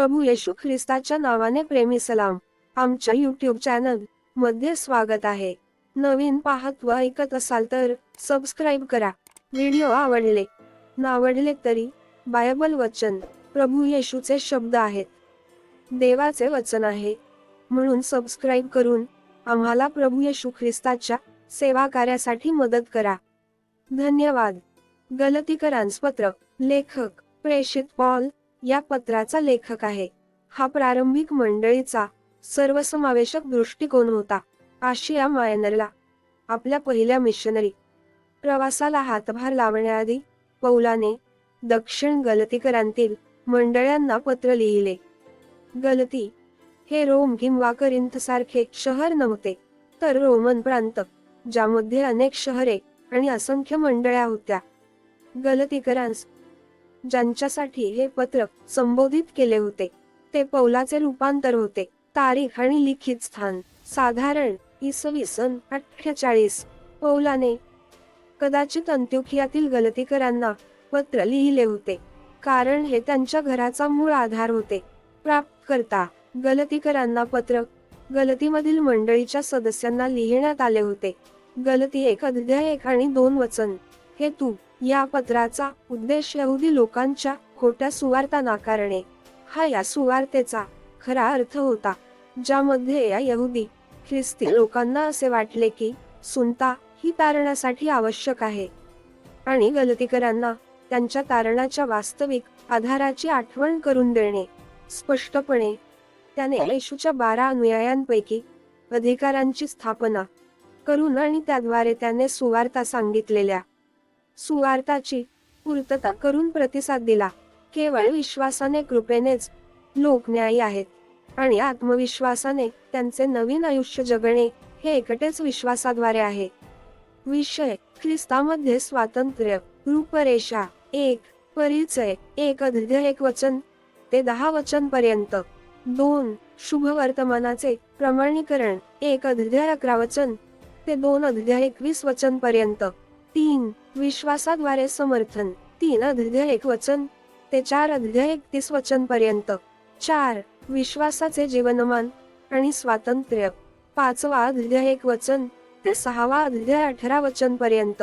प्रभू येशू ख्रिस्ताच्या नावाने प्रेमी सलाम. आमच्या यूट्यूब चॅनलमध्ये स्वागत आहे. नवीन पाहत व ऐकत असाल तर सबस्क्राईब करा. व्हिडिओ आवडले नावडले तरी बायबल वचन प्रभू येशूचे शब्द आहेत. देवाचे वचन आहे. म्हणून सबस्क्राईब करून आम्हाला प्रभू येशू ख्रिस्ताच्या सेवा कार्यासाठी मदत करा. धन्यवाद. गलतीकरांस पत्र लेखक प्रेषित पॉल या पत्राचा लेखक आहे. हा प्रारंभिक मंडळीचा सर्वसमावेशक दृष्टिकोन होता. आशिया मायनरला आपल्या पहिल्या मिशनरी. प्रवासाला हातभार लावण्याआधी पौलाने दक्षिण गलतीकरांतील मंडळांना पत्र लिहिले. गलती हे रोम किंवा करिंथ सारखे शहर नव्हते तर रोमन प्रांत ज्यामध्ये अनेक शहरे आणि असंख्य मंडळ्या होत्या. गलतीकरांस ज्यांच्यासाठी हे पत्र संबोधित केले होते. ते पौलाचे रूपांतर होते. तारीख आणि लिखित स्थान. साधारण इसवी सन अठ्ठेचाळीस. पौलाने कदाचित अंत्योखियातील गलतीकरांना पत्र लिहिले होते. कारण हे त्यांच्या घराचा मूळ आधार होते. प्राप्तकर्ता गलतीकरांना पत्र गलतीमधील मंडळीच्या सदस्यांना लिहिण्यात आले होते. गलती एक अध्याय एक आणि दोन वचन. हे तू या पत्राचा उद्देश यहुदी लोकांच्या खोट्या सुवार्ता नाकारणे. हा या सुवार्तेचा खरा अर्थ होता ज्यामध्ये या यहुदी ख्रिस्ती लोकांना असे वाटले की सुनता ही तारणासाठी आवश्यक आहे. आणि गलतीकरांना त्यांच्या तारणाच्या वास्तविक आधाराची आठवण करून देणे. स्पष्टपणे त्याने येशूच्या बारा अनुयायांपैकी अधिकारांची स्थापना करून आणि त्याद्वारे त्याने सुवार्ता सांगितलेल्या सुवार्ताची पूर्तता करून प्रतिसाद दिला. केवळ विश्वासाने कृपेनेच लोक न्यायी आहेत. आणि आत्मविश्वासाने त्यांचे नवीन आयुष्य जगणे हे एकटेच विश्वासाद्वारे आहे. विषय ख्रिस्तामध्ये स्वातंत्र्य रूपरेषा एक परिचय एक अध्य एक वचन ते दहा वचन पर्यंत. दोन शुभ वर्तमानाचे प्रमाणीकरण एक अध्याय अकरा वचन ते दोन अध्याय एकवीस वचन पर्यंत. तीन विश्वासाद्वारे समर्थन. तीन अध्याय एक वचन. ते चार अध्याय एकतीस वचन पर्यंत. चार विश्वासाचे जीवनमान आणि स्वातंत्र्य. पाचवा अध्याय एक वचन. ते सहावा अध्याय अठरा वचन पर्यंत.